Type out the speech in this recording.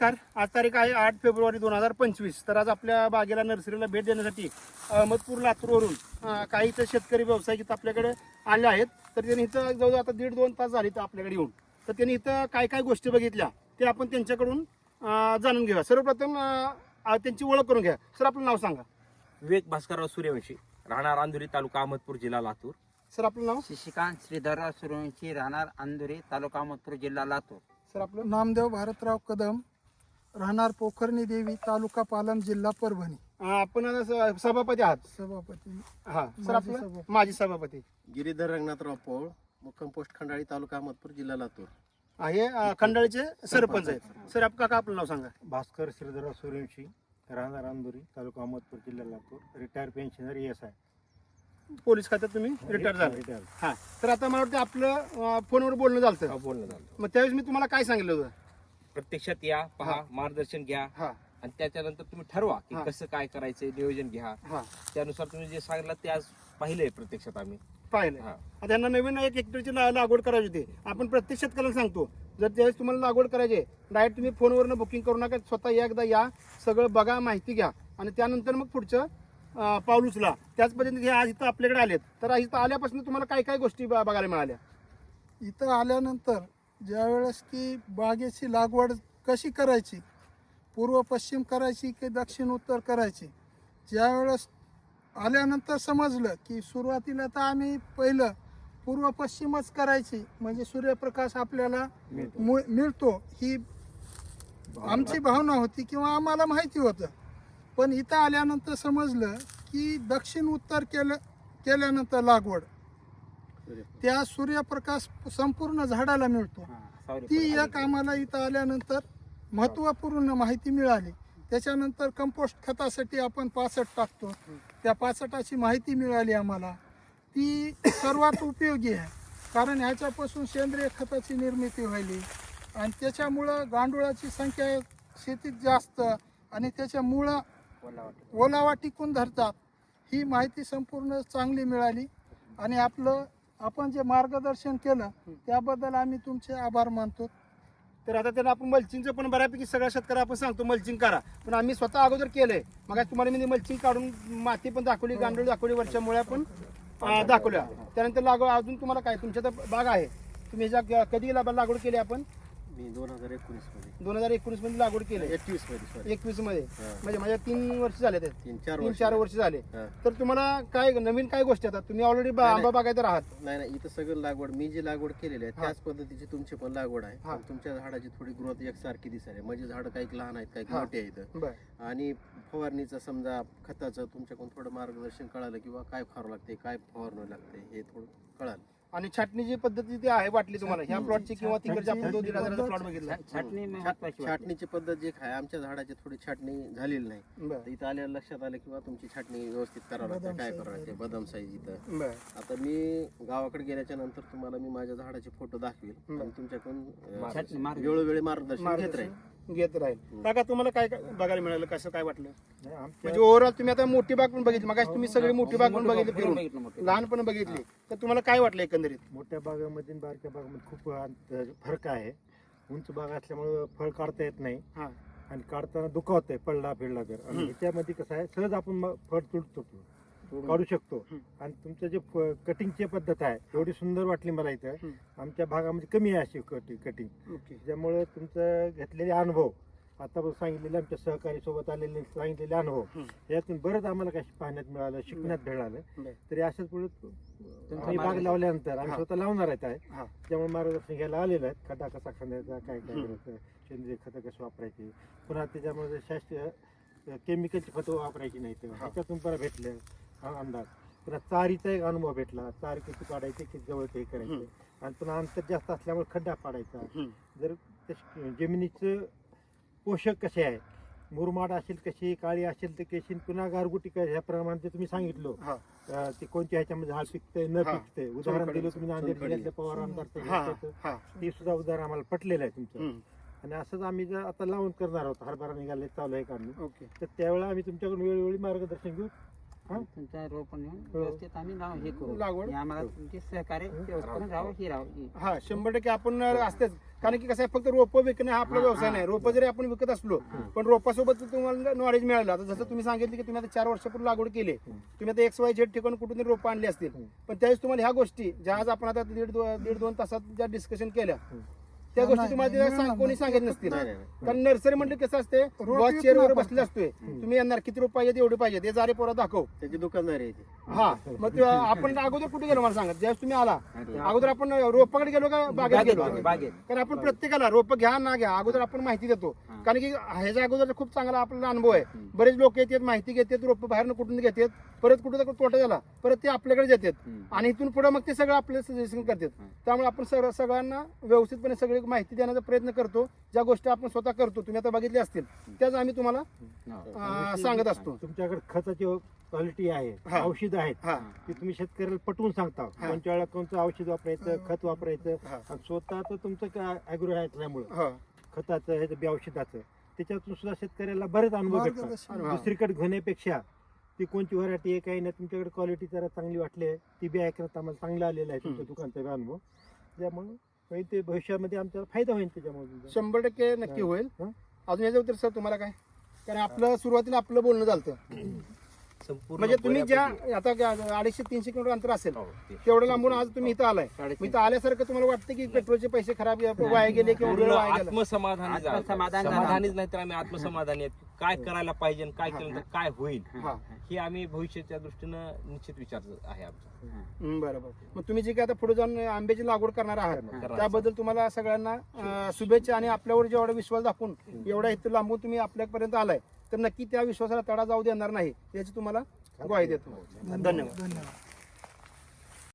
नमस्कार. आज तारीख आहे आठ फेब्रुवारी दोन हजार पंचवीस. तर आज आपल्या बागेला नर्सरीला भेट देण्यासाठी अहमदपूर लातूरवरून काही इथं शेतकरी व्यावसायिक इथं आपल्याकडे आले आहेत. तर त्यांनी इथं जवळजवळ आता दीड दोन तास झाले इथं आपल्याकडे येऊन. तर त्यांनी इथं काय काय गोष्टी बघितल्या ते आपण त्यांच्याकडून जाणून घेऊया. सर्वप्रथम त्यांची ओळख करून घ्या. सर आपलं नाव सांगा. विवेक भास्करराव सूर्यवंशी राहणार अंधुरी तालुका अहमदपूर जिल्हा लातूर. सर आपलं नाव? शशिकांत श्रीधरराव सूर्यवंशी राहणार अंधुरी तालुका मथुर जिल्हा लातूर. सर आपलं नामदेव भारतराव कदम राहणार पोखरणी देवी तालुका पालम जिल्हा परभणी. अं, आपण स- सभापती आहात. सभापती. हा सर माजी आपलं? सभापती. माजी सभापती. गिरीधर रंगनाथराव पोळ मुक्काम पोस्ट खंडाळी तालुका अहमदपूर जिल्हा लातूर. आहे अं, खंडाळीचे सरपंच आहेत. सर आप काका आपलं नाव सांगा? भास्कर श्रीधरराव सूर्यवंशी राहणार अंदुरी तालुका अहमदपूर जिल्हा Latur. Retire pensioner S I police खात्यात तुम्ही रिटायर झाले. रिटायर हा तर आता मला वाटतं आपलं अं, फोनवर बोलणं झालं बोलणं झालं मग त्यावेळेस मी तुम्हाला काय सांगितलं होतं? प्रत्यक्षात या पहा. मार्गदर्शन घ्या. हा. आणि त्याच्यानंतर तुम्ही ठरवा की हा. कसं काय करायचंय नियोजन घ्या. हा. त्यानुसार तुम्ही जे सांगितलं ते आज पाहिलंय प्रत्यक्षात आम्ही. पाहिलं. हा. आता त्यांना नवीन एक हेक्टरची लागवड करायची होती. आपण प्रत्येक शेतकऱ्याला सांगतो जर त्यावेळेस तुम्हाला लागवड करायची डायरेक्ट तुम्ही फोनवरनं बुकिंग करू नका स्वतः एकदा या सगळं बघा माहिती घ्या. आणि त्यानंतर मग पुढचं अं, पाऊल उचला. त्याच पद्धतीने हे आज इथं आपल्याकडे आलेत. तर आज इथं आल्यापासून तुम्हाला काय काय गोष्टी ब- बघायला मिळाल्या? इथं आल्यानंतर ज्यावेळेस की बागेची लागवड कशी करायची पूर्व पश्चिम करायची की दक्षिण उत्तर करायची ज्यावेळेस आल्यानंतर समजलं की सुरुवातीला तर आम्ही पहिलं पूर्व पश्चिमच करायची म्हणजे सूर्यप्रकाश आपल्याला मु- मिळतो ही आमची भावना होती किंवा आम्हाला माहिती होतं. पण इथं आल्यानंतर समजलं की दक्षिण उत्तर केलं केल्यानंतर लागवड. त्या सूर्यप्रकाश संपूर्ण झाडाला मिळतो. ती एक आम्हाला इथं आल्यानंतर महत्त्वपूर्ण माहिती मिळाली. त्याच्यानंतर कंपोस्ट खतासाठी आपण पाचट टाकतो. त्या पाचटाची माहिती मिळाली आम्हाला. ती सर्वात उपयोगी आहे. कारण ह्याच्यापासून सेंद्रिय खताची निर्मिती व्हायली. आणि त्याच्यामुळं गांडुळाची संख्या शेतीत जास्त आणि त्याच्यामुळं ओलावा टिकून धरतात. ही माहिती संपूर्ण चांगली मिळाली. आणि आपलं आपण जे मार्गदर्शन केलं त्याबद्दल आम्ही तुमचे आभार मानतो. तर आता त्यांना आपण मल्चिंगचं पण बऱ्यापैकी सगळ्या शेतकऱ्या आपण सांगतो मल्चिंग करा. पण आम्ही स्वतः अगोदर केलंय. मग तुम्हाला मी मल्चिंग काढून माती पण दाखवली गांडूळ दाखवली वरच्या मुळ्या पण अं, दाखवल्या. त्यानंतर लागवड अजून तुम्हाला काय तुमच्या तर बाग आहे. तुम्ही ह्याच्या कधी लागवड केली आपण मी दोन हजार एकोणीसमध्ये. दोन हजार एकोणीसमध्ये लागवड केली. एकवीसमध्ये सॉरी एकवीसमध्ये. हा. म्हणजे माझ्या तीन वर्ष झाले ते. तीन चार तीन वर्ष चार वर्ष झाले. हा. तर तुम्हाला काय नवीन काय गोष्टी आता? तुम्ही ऑलरेडी नाही, आंबा बागायतर आहात. नाही नाही. इथं सगळं लागवड मी जी लागवड केलेली आहे हा. त्याच पद्धतीची तुमची पण लागवड आहे. हा. पण तुमच्या झाडाची थोडी ग्रोथ एकसारखी दिसायला म्हणजे झाडं काही लहान आहेत काही हा. मोठे आहेत बर. आणि फवारणीचं समजा खताचं तुमच्याकडून थोडं मार्गदर्शन कळालं किंवा काय फवारं लागते काय फवारणं लागते हे थोडं कळालं. आणि छाटणीची पद्धती ती आहे वाटली तुम्हाला? ह्या छाटणी- प्लॉटची किंवा तिकडच्या आपण दोन दीड हजाराचा प्लॉट बघितला. छाटणी छाट- महत्वाची वाटते. छाटणीची पद्धत जी आहे आमच्या झाडाची थोडी छाटणी झालेली नाही. बर. तर इथं आल्यावर लक्षात आलं किंवा तुमची छाटणी व्यवस्थित करावं लागते काय करावं लागते. बदाम साईज इथं. बर. आता मी गावाकडे गेल्याच्यानंतर तुम्हाला मी माझ्या झाडाचे फोटो दाखवेल. आणि तुमच्याकडून अं, वेळोवेळी मार्गदर्शन घेत राहील. घेत राहील. काका तुम्हाला काय बघायला मिळालं? कसं काय वाटलं? म्हणजे ओव्हरऑल तुम्ही आता मोठी बाग पण बघितली. मग तुम्ही सगळी मोठी बाग पण बघितली फिरून. लहान पण बघितली. तर तुम्हाला काय वाटलं एकंदरीत? मोठ्या बागामध्ये बारक्या बागामध्ये खूप अंतर फरक आहे. उंच बाग असल्यामुळे फळ काढता येत नाही. हा. आणि काढताना दुखावत आहे पडला फिरला तर. आणि. ह्याच्यामध्ये कसं आहे सहज आपण फळ तुटतो काढू शकतो. आणि तुमचं जे कटिंगची पद्धत आहे एवढी सुंदर वाटली मला इथं. आमच्या भागामध्ये कमी आहे अशी कटिंग कटिंग ओके त्यामुळे तुमचं घेतलेले अनुभव आता सांगितलेले आमच्या सहकारी सोबत आलेले सांगितलेले अनुभव. यातून बरंच आम्हाला काही पाहण्यात मिळालं शिकण्यात मिळालं. तरी असंच पुढे आम्ही बाग लावल्यानंतर आम्ही. स्वतः लावणार आहेत आहे. त्यामुळे मार्गदर्शन घ्यायला आलेलं आहे खड्डा कसा खांदायचा काय काय. करायचं सेंद्रिय खतं कसं वापरायची पुन्हा त्याच्यामध्ये शास्त्रीय केमिकलची खतं वापरायची नाही तर. ह्याच्यातून बरं भेटलं हा अंदाज. पुन्हा चारीचा एक अनुभव भेटला. चार किती काढायचे किती जवळ ते करायचे. आणि पुन्हा अंतर जास्त असल्यामुळे खड्डा पाडायचा. जर जमिनीचं पोषक कसे आहे? मुरमाड असेल कशी काळी असेल तर कशी पुन्हा गारगुटी काय ह्या प्रमाणे ते तुम्ही सांगितलं हा. ते कोणत्या ह्याच्यामध्ये झाड पिकतंय न हा. पिकतंय? उदाहरण. दिलं तुम्ही नांदेड. जिल्ह्यातल्या पवार हा हा. ते सुद्धा उदाहरण आम्हाला पटलेलं आहे तुमचं. आणि असंच आम्ही जर आता लावून करणार आहोत हरभरा निघाले चालू आहे काढणं ओके. तर त्यावेळेला आम्ही तुमच्याकडून वेळोवेळी मार्गदर्शन घेऊ. हा? तुमच्या रोपण येऊन हो. व्यवस्थित आम्ही नाव हे करू. लागवड. हे आम्हाला तुमचे सहकार्य व्यवस्थित राहावं ही राहावं ही. हा शंभर टक्के आपण असतेच. कारण की कसं आहे फक्त रोपं विकणे हा आपला व्यवसाय नाही. रोपं जरी आपण विकत असलो पण रोपासोबत तुम्हाला नॉलेज मिळालं. आता जसं तुम्ही सांगितलं की तुम्ही आता चार वर्षापूर्वी लागवड केली. तुम्ही आता एक्स वाय झेड ठिकाण कुठून तरी रोपं आणली असतील. पण त्यावेळेस तुम्हाला ह्या गोष्टी ज्या आज आपण आता दीड दो- दीड दोन तासात ज्या डिस्कशन केल्या त्या गोष्टी तुम्हाला सांग- कोणी सांगितलं नसतील. नाही, नाही, नाही. कारण नर्सरी म्हणजे कसं असते बॉस येत चेअरवर नाही बसले असतोय तुम्ही येणार किती रुपये पाहिजे एवढे पाहिजे. ते जारे पोरा दाखव. त्याची दुकानदारी आहे ती. हा मग ते आपण अगोदर कुठे गेलो मला सांगा. ज्यावेळेस तुम्ही आला अगोदर आपण रोपाकडे गेलो का बागेत गेलो? बागेत, कारण आपण प्रत्येकाला रोप घ्या ना घ्या अगोदर आपण माहिती देतो. कारण की ह्याच्या अगोदर खूप चांगला आपल्याला अनुभव आहे. बरेच लोक येतात माहिती घेतात रोप बाहेरनं कुठून घेतात. परत कुठं तोटा झाला परत ते आपल्याकडे देतात. आणि इथून पुढे मग ते सगळं आपलं सजेशन करतात. त्यामुळे आपण सगळं सगळ्यांना व्यवस्थितपणे सगळी माहिती देण्याचा प्रयत्न करतो. ज्या गोष्टी आपण स्वतः करतो तुम्ही आता बघितल्या असतील त्याच आम्ही तुम्हाला अं, सांगत असतो. तुमच्याकडे खताची क्वालिटी आहे हा. औषध आहेत हा. की तुम्ही शेतकऱ्याला पटवून सांगता. कोणत्या वेळेला कोणतं औषध वापरायचं खत वापरायचं हा. आणि स्वतःच तुमचं अॅग्रो असल्यामुळं. हा. खताचं ह्याचं बी औषधाचं. त्याच्यातून सुद्धा शेतकऱ्याला बरेच अनुभव भेटतात. मार्गदर्शन. हा. दुसरीकडे घेण्यापेक्षा ती कोणती व्हरायटी आहे काही नाही तुमच्याकडे क्वालिटी जरा चांगली वाटली आहे ती बी ऐकण्यात आम्हाला चांगला आलेला आहे तुमच्या दुकानचा बी अनुभव. त्यामुळे म्हणजे ते भविष्यामध्ये आमचा फायदा होईल त्याच्यामुळे तुमचा. शंभर टक्के नक्की होईल. हा. अजून याच्या उत्तर सर तुम्हाला काय? कारण आपलं सुरुवातीला आपलं बोलणं झालं संपूर्ण म्हणजे तुम्ही ज्या आता अडीचशे तीनशे किलोमीटर अंतर असेल हो. तेवढं लांबून आज तुम्ही इथं आलाय. साडेतीन. मग इथं आल्यासारखं तुम्हाला वाटतं की पेट्रोलचे पैसे खराब वाया गेले किंवा आत्मसमाधानी. समाधानीच नाही तर आम्ही आत्मसमाधानी आहेत. काय करायला पाहिजे आणि काय केलं तर काय होईल हा हे. आम्ही भविष्याच्या दृष्टीनं निश्चित विचार आहे आमचा. बरोबर. मग तुम्ही जे काय आता पुढे जाऊन आंब्याची लागवड करणार आहात करणार. त्याबद्दल तुम्हाला सगळ्यांना अं, शुभेच्छा आणि आपल्यावर जेवढा विश्वास दाखवून एवढा इथं लांबून तुम्ही आपल्यापर्यंत आलाय तर नक्की त्या विश्वासाला तडा जाऊ देणार नाही याची तुम्हाला ग्वाही देतो. धन्यवाद. धन्यवाद.